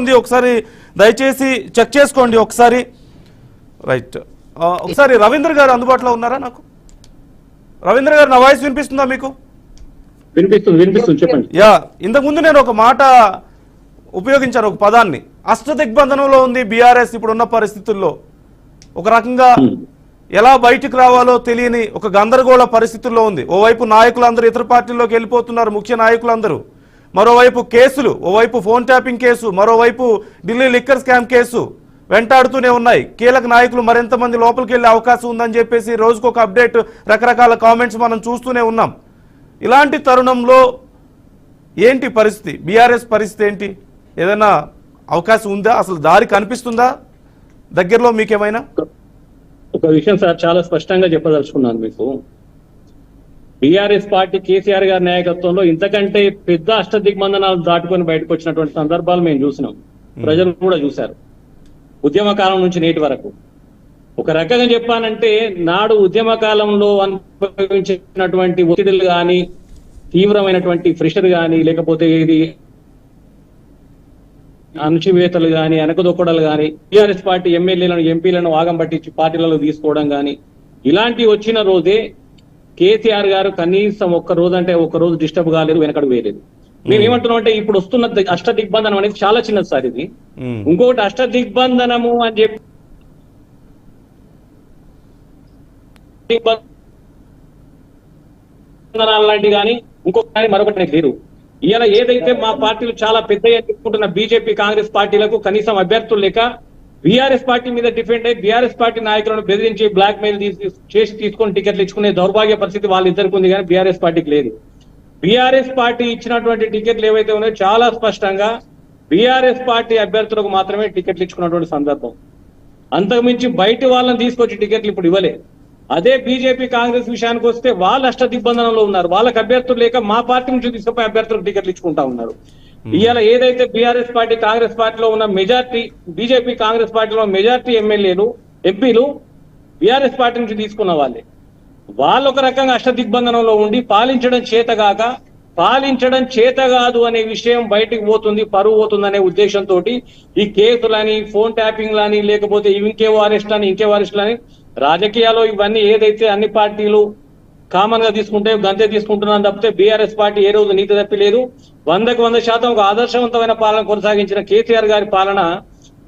ఉంది ఒకసారి దయచేసి చెక్ చేసుకోండి ఒకసారి. రైట్ ఒకసారి రవీంద్ర గారు అందుబాటులో ఉన్నారా నాకు? రవీంద్ర గారు నా వాయిస్ వినిపిస్తుందా మీకు? వినిపిస్తుంది వినిపిస్తుంది చెప్పండి. యా ఇంతకుముందు నేను ఒక మాట ఉపయోగించాను ఒక పదాన్ని. అష్ట దిగ్బంధనంలో ఉంది బీఆర్ఎస్ ఇప్పుడున్న పరిస్థితుల్లో. ఒక రకంగా ఎలా బయటకు రావాలో తెలియని ఒక గందరగోళ పరిస్థితుల్లో ఉంది. ఓవైపు నాయకులందరూ ఇతర పార్టీల్లోకి వెళ్ళిపోతున్నారు ముఖ్య నాయకులందరూ. మరోవైపు కేసులు ఓవైపు ఫోన్ ట్యాపింగ్ కేసు మరోవైపు ఢిల్లీ లిక్కర్ స్కామ్ కేసు వెంటాడుతూనే ఉన్నాయి. కీలక నాయకులు మరింత మంది లోపలికి వెళ్ళే అవకాశం ఉందని చెప్పేసి రోజుకు ఒక అప్డేట్ రకరకాల కామెంట్స్ మనం చూస్తూనే ఉన్నాం. ఇలాంటి తరుణంలో ఏంటి పరిస్థితి? బీఆర్ఎస్ పరిస్థితి ఏంటి? ఏదైనా అవకాశం ఉందా? అసలు దారి కనిపిస్తుందా? దగ్గరలో మీకేమైనా? ఒక విషయం సార్ చాలా స్పష్టంగా చెప్పదలుచుకున్నాను మీకు. బీఆర్ఎస్ పార్టీ కేసీఆర్ గారి నాయకత్వంలో ఇంతకంటే పెద్ద అష్ట దిగ్బంధనాలు దాటుకొని బయటకు వచ్చినటువంటి సందర్భాలు మేము చూసినాం. ప్రజలు కూడా చూశారు. ఉద్యమ కాలం నుంచి నేటి వరకు. ఒక రకంగా చెప్పానంటే నాడు ఉద్యమ కాలంలో అనుభవించినటువంటి ఒత్తిడులు కానీ తీవ్రమైనటువంటి ప్రెషర్ కానీ లేకపోతే ఇది అణచివేతలు కానీ వెనకదొక్కడలు కానీ టీఆర్ఎస్ పార్టీ ఎమ్మెల్యేలను ఎంపీలను వాగం పట్టించి పార్టీలలో తీసుకోవడం కానీ ఇలాంటివి వచ్చిన రోజే కేసీఆర్ గారు కనీసం ఒక్క రోజు అంటే ఒక్క రోజు డిస్టర్బ్ కాలేదు వెనకడు వేయలేదు. మేము ఏమంటున్నాం అంటే ఇప్పుడు వస్తున్న అష్ట దిగ్బంధనం అనేది చాలా చిన్నది సార్ ఇది. ఇంకొకటి అష్ట దిగ్బంధనము అని చెప్పి లాంటివి కానీ ఇంకొక కానీ మరొకటి నాకు లేరు ఇవాళ ఏదైతే మా పార్టీలు చాలా పెద్ద చెప్పుకుంటున్న బీజేపీ కాంగ్రెస్ పార్టీలకు కనీసం అభ్యర్థులు లేక బీఆర్ఎస్ పార్టీ మీద డిఫెండ్ అయ్యి బీఆర్ఎస్ పార్టీ నాయకులను బెదిరించి బ్లాక్ మెయిల్ తీసి చేసి తీసుకొని టికెట్లు ఇచ్చుకునే దౌర్భాగ్య పరిస్థితి వాళ్ళిద్దరికి ఉంది కానీ బీఆర్ఎస్ పార్టీకి లేదు. బీఆర్ఎస్ పార్టీ ఇచ్చినటువంటి టికెట్లు ఏవైతే ఉన్నాయో చాలా స్పష్టంగా బీఆర్ఎస్ పార్టీ అభ్యర్థులకు మాత్రమే టికెట్లు ఇచ్చుకున్నటువంటి సందర్భం. అంతకుమించి బయటి వాళ్ళని తీసుకొచ్చి టికెట్లు ఇప్పుడు ఇవ్వలే. అదే బీజేపీ కాంగ్రెస్ విషయానికి వస్తే వాళ్ళు అష్ట దిగ్బంధనంలో ఉన్నారు. వాళ్ళకి అభ్యర్థులు లేక మా పార్టీ నుంచి తీసుకుపోయి అభ్యర్థులకు టికెట్లు ఇచ్చుకుంటా ఉన్నారు. ఇవాళ ఏదైతే బీఆర్ఎస్ పార్టీ కాంగ్రెస్ పార్టీలో ఉన్న మెజార్టీ బీజేపీ కాంగ్రెస్ పార్టీలో మెజార్టీ ఎమ్మెల్యేలు ఎంపీలు బీఆర్ఎస్ పార్టీ నుంచి తీసుకున్న వాళ్ళే. వాళ్ళు ఒక రకంగా అష్ట దిగ్బంధనంలో ఉండి పాలించడం చేతగాక పాలించడం చేత కాదు అనే విషయం బయటికి పోతుంది పరువు పోతుంది అనే ఉద్దేశంతో ఈ కేసులని ఫోన్ ట్యాపింగ్ లని లేకపోతే ఇంకేవో అరెస్ట్ అని ఇంకేవో అరెస్ట్ అని రాజకీయాల్లో ఇవన్నీ ఏదైతే అన్ని పార్టీలు కామన్గా తీసుకుంటే గంతే తీసుకుంటున్నాను తప్పితే బీఆర్ఎస్ పార్టీ ఏ రోజు నీతి తప్పి లేదు. వందకు వంద శాతం ఒక ఆదర్శవంతమైన పాలన కొనసాగించిన కేసీఆర్ గారి పాలన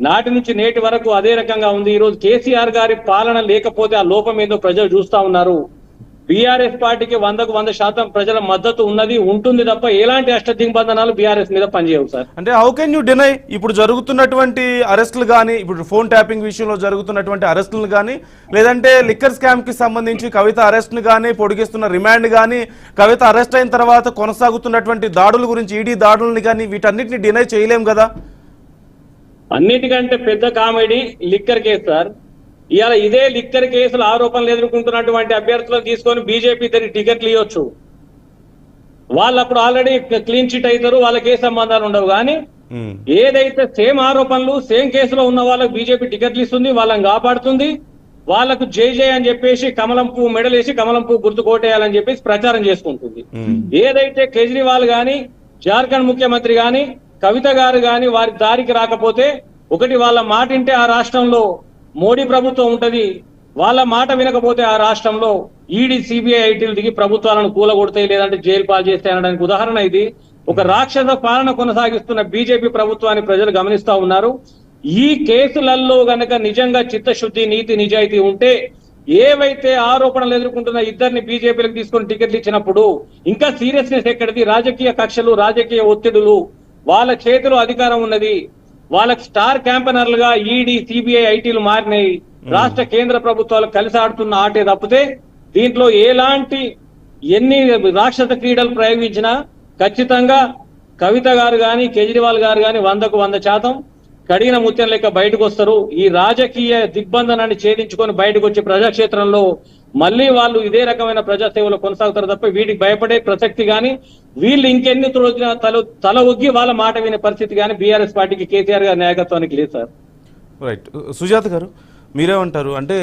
నాటి నుంచి నేటి వరకు అదే రకంగా ఉంది. ఈ రోజు కేసీఆర్ గారి పాలన లేకపోతే ఆ లోపం ఏదో ప్రజలు చూస్తా ఉన్నారు. బీఆర్ఎస్ పార్టీకి వందకు వంద శాతం ప్రజల మద్దతు ఉన్నది ఉంటుంది తప్ప ఎలాంటి అష్ట దిగ్బంధనాలు బీఆర్ఎస్ మీద పనిచేయవు సార్. అంటే హౌ కెన్ యూ డినై ఇప్పుడు జరుగుతున్నటువంటి అరెస్టులు కానీ ఇప్పుడు ఫోన్ ట్యాపింగ్ విషయంలో జరుగుతున్నటువంటి అరెస్టులు కానీ లేదంటే లిక్కర్ స్కామ్కి సంబంధించి కవిత అరెస్ట్ను కానీ పొడిగిస్తున్న రిమాండ్ కానీ కవిత అరెస్ట్ అయిన తర్వాత కొనసాగుతున్నటువంటి దాడుల గురించి ఈడీ దాడుల్ని కానీ వీటన్నిటిని డినై చేయలేం కదా? అన్నిటికంటే పెద్ద కామెడీ లిక్కర్ కేసు సార్. ఇవాళ ఇదే లిక్కర్ కేసులు ఆరోపణలు ఎదుర్కొంటున్నటువంటి అభ్యర్థులను తీసుకొని బీజేపీ ఇద్దరికి టికెట్లు ఇవ్వచ్చు వాళ్ళు అప్పుడు ఆల్రెడీ క్లీన్ చిట్ అవుతారు వాళ్ళకి ఏ సంబంధాలు ఉండవు. కానీ ఏదైతే సేమ్ ఆరోపణలు సేమ్ కేసులో ఉన్న వాళ్ళకి బీజేపీ టికెట్లు ఇస్తుంది వాళ్ళని కాపాడుతుంది. వాళ్ళకు జై జై అని చెప్పేసి కమలం పువ్వు మెడలేసి కమలం పువ్వు గుర్తు కోటేయాలని చెప్పేసి ప్రచారం చేసుకుంటుంది. ఏదైతే కేజ్రీవాల్ గాని జార్ఖండ్ ముఖ్యమంత్రి గాని కవిత గారు గాని వారి దారికి రాకపోతే ఒకటి వాళ్ళ మాట వింటే ఆ రాష్ట్రంలో మోడీ ప్రభుత్వం ఉంటది. వాళ్ళ మాట వినకపోతే ఆ రాష్ట్రంలో ఈడీ సిబిఐ ఐటీలు దిగి ప్రభుత్వాలను కూలగొడతాయి లేదంటే జైలు పాలు చేస్తాయి అనడానికి ఉదాహరణ ఇది. ఒక రాక్షస పాలన కొనసాగిస్తున్న బీజేపీ ప్రభుత్వాన్ని ప్రజలు గమనిస్తా ఉన్నారు. ఈ కేసులలో గనక నిజంగా చిత్తశుద్ధి నీతి నిజాయితీ ఉంటే ఏవైతే ఆరోపణలు ఎదుర్కొంటున్న ఇద్దరిని బీజేపీలకు తీసుకొని టికెట్లు ఇచ్చినప్పుడు ఇంకా సీరియస్నెస్ ఎక్కడిది? రాజకీయ కక్షలు రాజకీయ ఒత్తిడులు వాళ్ళ చేతిలో అధికారం ఉన్నది. వాళ్ళకి స్టార్ క్యాంపెనర్లుగా ఈడీ సిబిఐ ఐటీలు మారినాయి. రాష్ట్ర కేంద్ర ప్రభుత్వాలు కలిసి ఆడుతున్న ఆటే తప్పితే దీంట్లో ఎలాంటి ఎన్ని రాక్షస క్రీడలు ప్రయోగించినా ఖచ్చితంగా కవిత గారు గాని కేజ్రీవాల్ గారు గాని వందకు వంద శాతం కడిగిన ముత్యం లెక్క బయటకు వస్తారు. ఈ రాజకీయ దిగ్బంధనాన్ని ఛేదించుకొని బయటకు వచ్చే ప్రజాక్షేత్రంలో మళ్ళీ వాళ్ళు ఇదే రకమైన ప్రజాసేవలో కొనసాగుతారు తప్ప వీటికి భయపడే ప్రసక్తి గాని వీళ్ళు ఇంకెన్ని రోజున తల తల ఒగ్గి వాళ్ళ మాట వినే పరిస్థితి గాని బీఆర్ఎస్ పార్టీకి కేసీఆర్ గారి నాయకత్వానికి లేదు సార్. రైట్ సుజాత గారు మీరేమంటారు? అంటే